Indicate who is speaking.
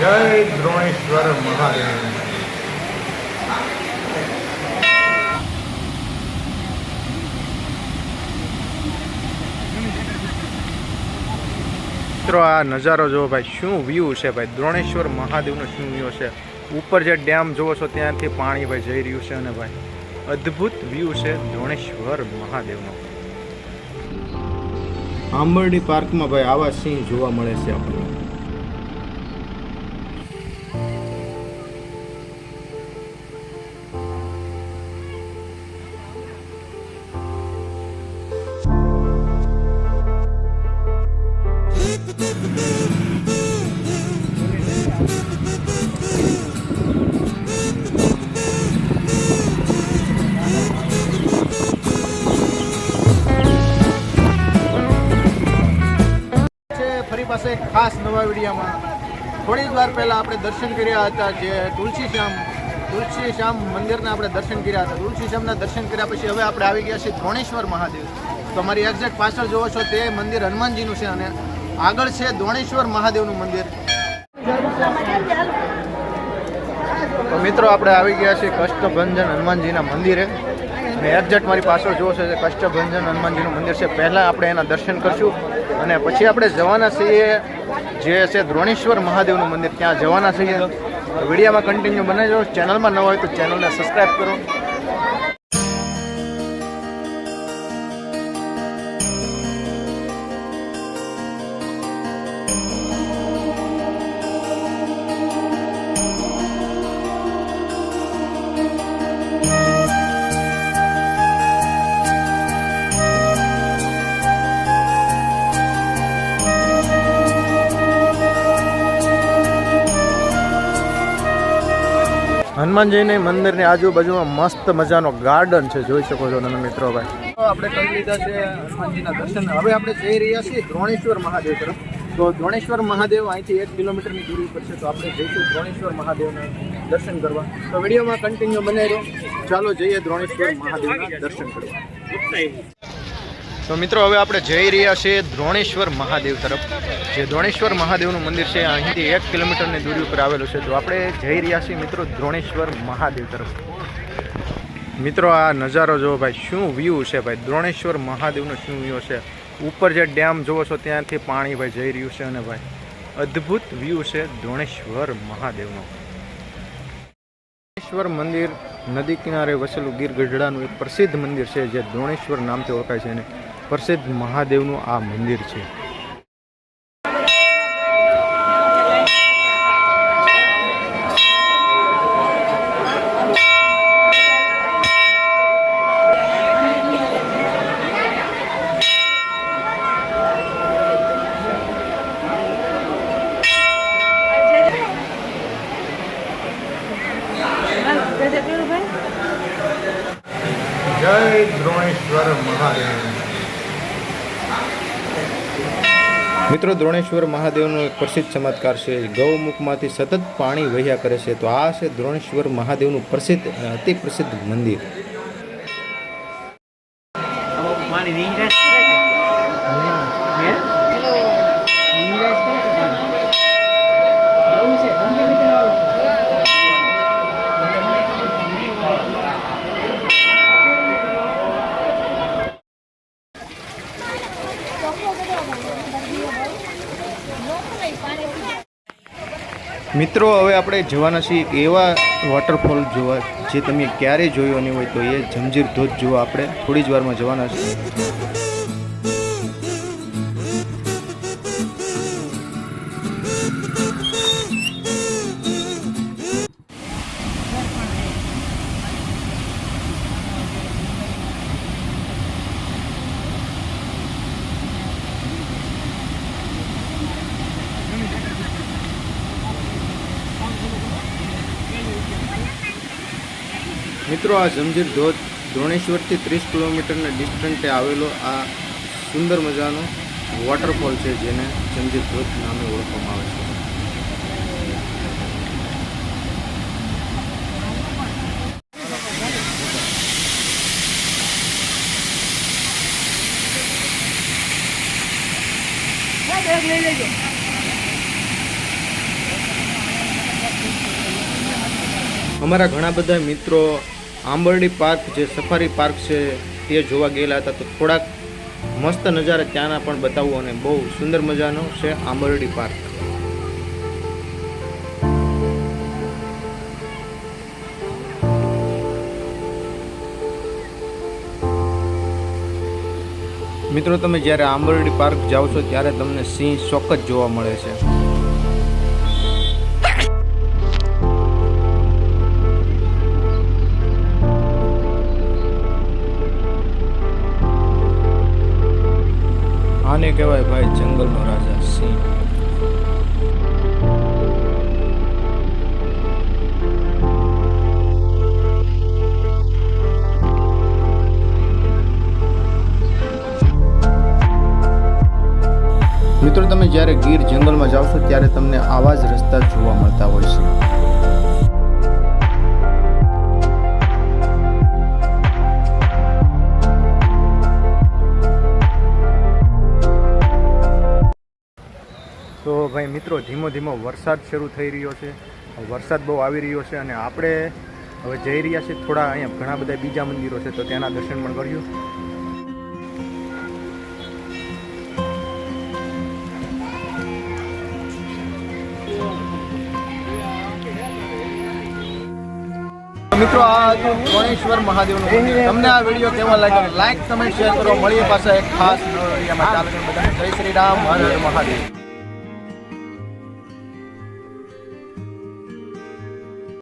Speaker 1: જય દ્રોણેશ્વર મહાદેવ. મિત્રો, આ નજારો જોવો ભાઈ, શું વ્યૂ છે ભાઈ? દ્રોણેશ્વર મહાદેવનો શું વ્યૂ છે? ઉપર જે ડેમ જોવો છો, ત્યાંથી પાણી ભાઈ જઈ રહ્યું છે અને ભાઈ, અદ્ભુત વ્યૂ છે દ્રોણેશ્વર મહાદેવનો. આંબરડી પાર્કમાં ભાઈ આવા સિંહ જોવા મળે છે આપણને. પાસે ખાસ નવા વિડીયોમાં થોડી જ વાર પહેલાં આપણે દર્શન કર્યા હતા જે તુલસી તુલસીશ્યામ તુલસી શ્યામ મંદિરના આપણે દર્શન કર્યા હતા. તુલસી શ્યામના દર્શન કર્યા પછી હવે આપણે આવી ગયા છીએ ધોણેશ્વર મહાદેવ. તો મારી એક્ઝેક્ટ પાછળ જોવો છો તે મંદિર હનુમાનજીનું છે અને આગળ છે ધોણેશ્વર મહાદેવનું મંદિર. તો મિત્રો, આપણે આવી ગયા છીએ કષ્ટભંજન હનુમાનજીના મંદિરે. અને એક્ઝેક્ટ મારી પાછળ જોવો છો કષ્ટભંજન હનુમાનજીનું મંદિર છે. પહેલાં આપણે એના દર્શન કરશું. અને પછી આપણે જવાના છીએ જે છે દ્રોણેશ્વર મહાદેવનું મંદિર. ત્યાં જવાના છીએ. વિડીયામાં કન્ટિન્યુ બને જો ચેનલમાં ન હોય તો ચેનલને સબસ્ક્રાઈબ કરો. હનુમાનજીની મંદિરની આજુબાજુમાં મસ્ત મજાનો ગાર્ડન છે. જોઈ શકો છો તમે મિત્રો ભાઈ. આપણે કરી લીધા છે હનુમાનજીના દર્શન. હવે આપણે જઈ રહ્યા છીએ દ્રોણેશ્વર મહાદેવ તરફ. તો દ્રોણેશ્વર મહાદેવ અહીંથી એક કિલોમીટરની દૂરી પર છે. તો આપણે જઈશું દ્રોણેશ્વર મહાદેવના દર્શન કરવા. તો વિડીયોમાં કન્ટિન્યુ બનાવી ચાલો જઈએ દ્રોણેશ્વર મહાદેવના દર્શન કરવા. તો મિત્રો હવે આપણે જઈ રહ્યા છીએ દ્રોણેશ્વર મહાદેવ તરફ. જે દ્રોણેશ્વર મહાદેવનું મંદિર છે અહીંથી એક કિલોમીટરની દૂરી ઉપર આવેલું છે. તો આપણે જઈ રહ્યા છીએ મિત્રો દ્રોણેશ્વર મહાદેવ તરફ. મિત્રો, આ નજારો જોવો ભાઈ, શું વ્યૂ છે ભાઈ? દ્રોણેશ્વર મહાદેવનો શું વ્યૂ છે? ઉપર જે ડેમ જોવો છો, ત્યાંથી પાણી ભાઈ જઈ રહ્યું છે અને ભાઈ, અદ્ભુત વ્યૂ છે દ્રોણેશ્વર મહાદેવનો. દ્રોણેશ્વર મંદિર નદી કિનારે વસેલું ગીર ગઢડાનું એક પ્રસિદ્ધ મંદિર છે, જે દ્રોણેશ્વર નામથી ઓળખાય છે અને પ્રસિદ્ધ મહાદેવનું આ મંદિર છે જય દ્રોણેશ્વર મહાદેવ મિત્રો દ્રોણેશ્વર મહાદેવનો એક પ્રસિદ્ધ ચમત્કાર છે. ગૌમુખમાંથી સતત પાણી વહ્યા કરે છે. તો આ છે દ્રોણેશ્વર મહાદેવનું પ્રસિદ્ધ અતિ પ્રસિદ્ધ મંદિર
Speaker 2: પાણી નિંગરાજ કરે કે? હે? નિંગરાજ કરે કે પાણી? એવું છે, ગમે રીતે આવું.
Speaker 1: મિત્રો, હવે આપણે જવાના છીએ એવા વોટરફોલ જોવા, જે તમે ક્યારેય જોયો નહીં હોય તો એ જંજીર ધોધ જોવા આપણે થોડી જ વારમાં જવાના છીએ. મિત્રો, આ જમજીર ધોધ ધોણેશ્વરથી ત્રીસ કિલોમીટરના ડિસ્ટન્સે આવેલો આ સુંદર મજાનો વોટરફોલ છે, જેને જમજીર ધોધ નામે ઓળખવામાં આવે છે. અમારા ઘણા બધા મિત્રો આંબરડી પાર્ક જે સફારી પાર્ક છે, તે જોવા ગયેલા હતા. તો થોડાક મસ્ત નજારા ત્યાંના પણ બતાવું અને બહુ સુંદર મજાનો છે આંબરડી પાર્ક. મિત્રો, તમે જ્યારે આંબરડી પાર્ક જાઓ છો, ત્યારે તમને સિંહ ચોક્કસ જોવા મળે છે. કહેવાય ભાઈ, જંગલનો રાજા સિંહ. મિત્રો, તમે જ્યારે ગીર જંગલમાં જાઓ છો, ત્યારે તમને આવા જ રસ્તા જોવા મળતા હોય છે. તો ભાઈ મિત્રો, ધીમો ધીમો વરસાદ શરૂ થઈ રહ્યો છે. વરસાદ બહુ આવી રહ્યો છે અને આપણે હવે જઈ રહ્યા છીએ થોડા અહીંયા ઘણા બધા બીજા મંદિરો છે, તો ત્યાંના દર્શન પણ કર્યું મિત્રો, આ હતું ગણેશ્વર મહાદેવનું. તમને આ વીડિયો કેવો લાગ્યો? લાઈક તમે શેર કરો. મળીએ પાસે એક ખાસ બધાને જય શ્રી રામ હર મહાદેવ.